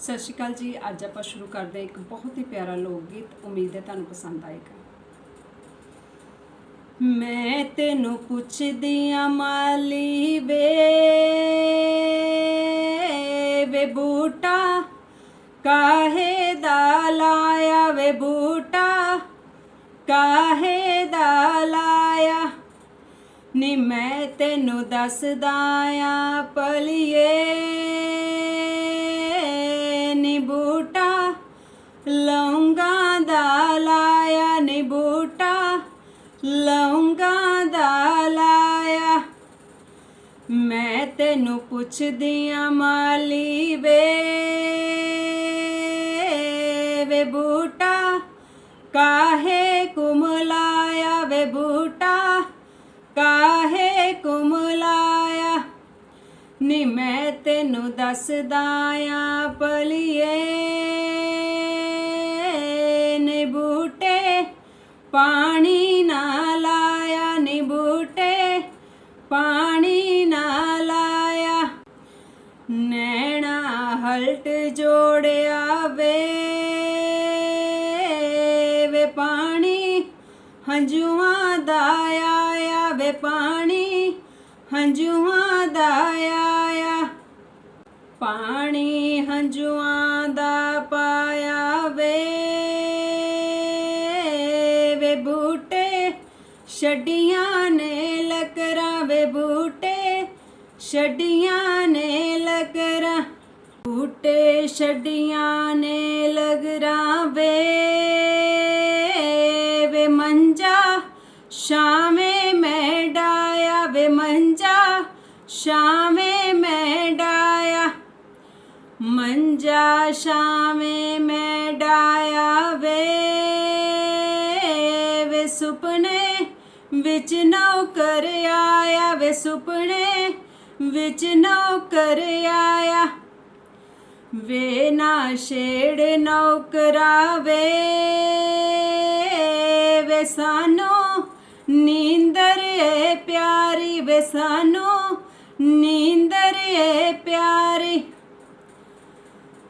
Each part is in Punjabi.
ਸਤਿ ਸ਼੍ਰੀ ਅਕਾਲ ਜੀ। ਅੱਜ ਆਪਾਂ ਸ਼ੁਰੂ ਕਰਦੇ ਇੱਕ ਬਹੁਤ ਹੀ ਪਿਆਰਾ ਲੋਕ ਗੀਤ ਉਮੀਦ ਹੈ ਤੁਹਾਨੂੰ ਪਸੰਦ ਆਏਗਾ। ਮੈਂ ਤੈਨੂੰ ਪੁੱਛਦੀ ਆ, ਮਾਲੀ ਵੇ। ਵੇ ਬੂਟਾ, ਕਾਹੇ ਦਾ ਲਾਇਆ ਵੇ ਬੂਟਾ? ਕਾਹੇ ਦਾ ਲਾਇਆ? ਨੀ ਮੈਂ ਤੈਨੂੰ ਦੱਸਦਾ ਆ, ਪਲੀਏ। ਲੌਂਗਾ ਦਾ ਲਾਇਆ ਨੀ ਬੂਟਾ, ਲੌਂਗਾ ਦਾ ਲਾਇਆ। ਮੈਂ ਤੈਨੂੰ ਪੁੱਛਦੀ ਆ, ਮਾਲੀ ਵੇ ਵੇ ਬੂਟਾ, ਕਾਹੇ ਕੁਮਲਾਇਆ ਵੇ ਬੂਟਾ, ਕਾਹੇ ਕੁਮਲਾਇਆ ਨੀ ਮੈਂ ਤੈਨੂੰ ਦੱਸਦਾ ਆ, ਪਲੀਏ ਪਾਣੀ ਨਾ ਲਾਇਆ ਨੀ ਬੂਟੇ, ਪਾਣੀ ਨਾ ਲਾਇਆ। ਨੈਣਾ ਹਲਟ ਜੋੜਿਆ ਵੇ ਵੇ ਪਾਣੀ ਹੰਝੂਆਂ ਦਾ ਆਇਆ, ਵੇ ਪਾਣੀ ਹੰਝੂਆਂ ਦਾ ਆਇਆ। ਪਾਣੀ ਬੂਟੇ, ਛੱਡੀਆਂ ਨੇ ਲਕਰਾਂ ਵੇ ਬੂਟੇ, ਛੱਡੀਆਂ ਨੇ ਲਕਰਾਂ, ਬੂਟੇ, ਛੱਡੀਆਂ ਨੇ ਲਗਰਾਂ ਵੇ ਵੇ ਮੰਜਾ ਸ਼ਾਮੇ ਮੈਂ ਡਾਇਆ ਵੇ ਮੰਜਾ ਸ਼ਾਮੇ ਮੈਂ ਡਾਇਆ ਮੰਜਾ ਸ਼ਾਮੇ ਮੈਂ ਡਾਇਆ ਵੇ ਵੇ। ਸੁਪਨੇ ਵਿੱਚ ਨੌਕਰ ਆਇਆ ਵੇ ਸੁਪਨੇ ਵਿੱਚ ਨੌਕਰ ਆਇਆ। ਵੇ ਨਾ ਛੇੜ ਨੌਕਰਾ ਵੇ ਵੇ ਸਾਨੂੰ ਨੀਂਦਰ ਏ ਪਿਆਰੀ, ਵੇ ਸਾਨੂੰ ਨੀਂਦਰ ਏ ਪਿਆਰੀ।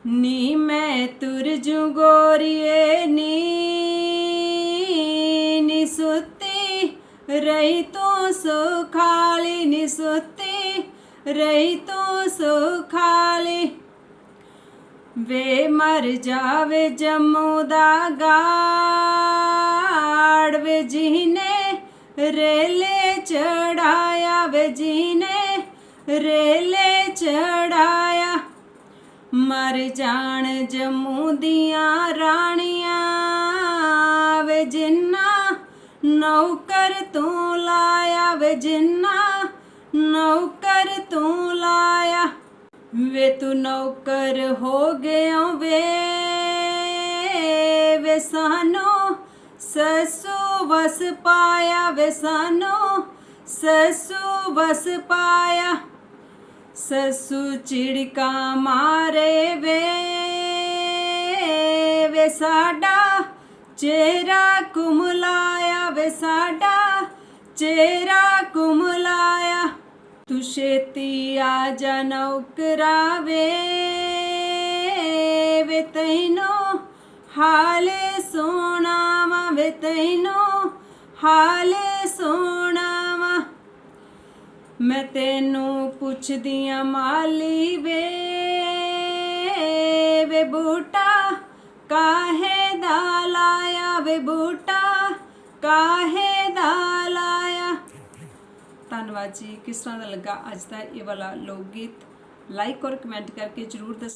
ਨੀ ਮੈਂ ਤੁਰ ਜੂ ਗੋਰੀਏ, ਨੀ ਰਹੀ ਤੂੰ ਸੁਖਾਲੀ ਨੀ ਸੁੱਤੀ ਰਹੀ ਤੂੰ ਸੁਖਾਲੀ। ਵੇ ਮਰ ਜਾਵੇ ਜੰਮੂ ਦਾ ਗਾੜ, ਵੇ ਜੀਨੇ ਰੇਲੇ ਚੜਾਇਆ, ਵੇ ਜੀਨੇ ਰੇਲੇ ਚੜਾਇਆ। ਮਰ ਜਾਣ ਜੰਮੂ ਦੀਆਂ ਰਾਣੀਆਂ ਨੌਕਰ ਤੂੰ ਲਾਇਆ ਵੇ ਜਿੰਨਾ, ਨੌਕਰ ਤੂੰ ਲਾਇਆ। ਵੇ ਤੂੰ ਨੌਕਰ ਹੋ ਗਿਆ ਵੇ ਵੇ ਸਾਨੂੰ ਸਸੂ ਵਸ ਪਾਇਆ, ਵੇ ਸਾਨੂੰ ਸਸੂ ਵਸ ਪਾਇਆ। ਸਸੂ ਚਿੜਕਾ ਮਾਰੇ ਵੇ ਵੇ ਸਾਡਾ ਚਿਹਰਾ ਕੁਮਲਾਇਆ ਵੇ ਸਾਡਾ, ਚਿਹਰਾ ਕੁਮਲਾਇਆ। ਤੂੰ ਛੇਤੀ ਆ ਜਾ ਨੌਕਰਾ ਵੇ ਵੇ ਤੈਨੂੰ, ਹਾਲ ਸੋਣਾ ਵਾ ਵੇ ਤੈਨੂੰ, ਹਾਲ ਸੋਣਾ ਵਾ ਮੈਂ ਤੈਨੂੰ ਪੁੱਛਦੀ ਆ ਮਾਲੀ ਵੇ ਵੇ ਬੂਟਾ ਕਾਹੇ ਦਾ ਲਾਇਆ ਵੇ ਬੂਟਾ? ਕਾਹੇ ਦਾ ਲਾਇਆ? ਧੰਨਵਾਦ ਜੀ। ਕਿਸ ਤਰ੍ਹਾਂ ਦਾ ਲੱਗਾ ਅੱਜ ਦਾ ਇਹ ਵਾਲਾ ਲੋਕ ਗੀਤ? ਲਾਈਕ ਔਰ ਕਮੈਂਟ ਕਰਕੇ ਜਰੂਰ ਦੱਸ